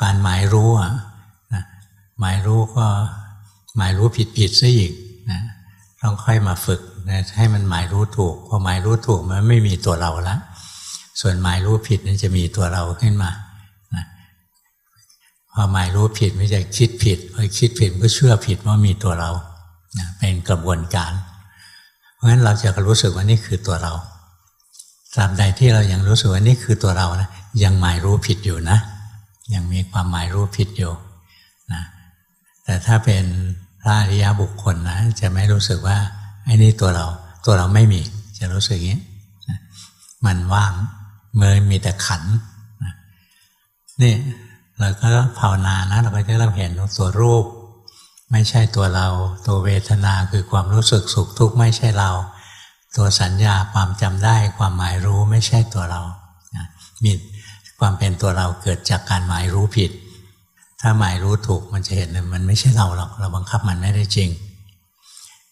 การหมายรู้อะนะหมายรู้ก็หมายรู้ผิดผิดซะอีกนะต้องค่อยมาฝึกนะให้มันหมายรู้ถูกพอหมายรู้ถูกมันไม่มีตัวเราละส่วนหมายรู้ผิดนี่จะมีตัวเราขึ้นมานะพอหมายรู้ผิดไม่ใช่คิดผิดพอคิดผิดก็เชื่อผิดว่ามีตัวเรานะเป็นกระบวนการ เพราะฉะนั้นเราจะรู้สึกว่านี่คือตัวเราตราบใดที่เรายังรู้สึกว่านี่คือตัวเรานะยังหมายรู้ผิดอยู่นะ ยังมีความหมายรู้ผิดอยู่นะแต่ถ้าเป็นพระอริยบุคคลนะจะไม่รู้สึกว่าไอ้นี่ตัวเราตัวเราไม่มี จะรู้สึกอย่างนี้นะมันว่างเมื่อมีแต่ขันนะนี่เราก็ภาวนานะเราก็จะเริ่มเห็นตัวรูป ไม่ใช่ตัวเรา ตัวเวทนาคือความรู้สึกสุขทุกข์ไม่ใช่เรา ตัวสัญญาความจำได้ความหมายรู้ไม่ใช่ตัวเรานะมี ความเป็นตัวเราเกิดจากการหมายรู้ผิด ถ้าหมายรู้ถูกมันจะเห็นเลยมันไม่ใช่เราหรอกเราบังคับมันไม่ได้จริง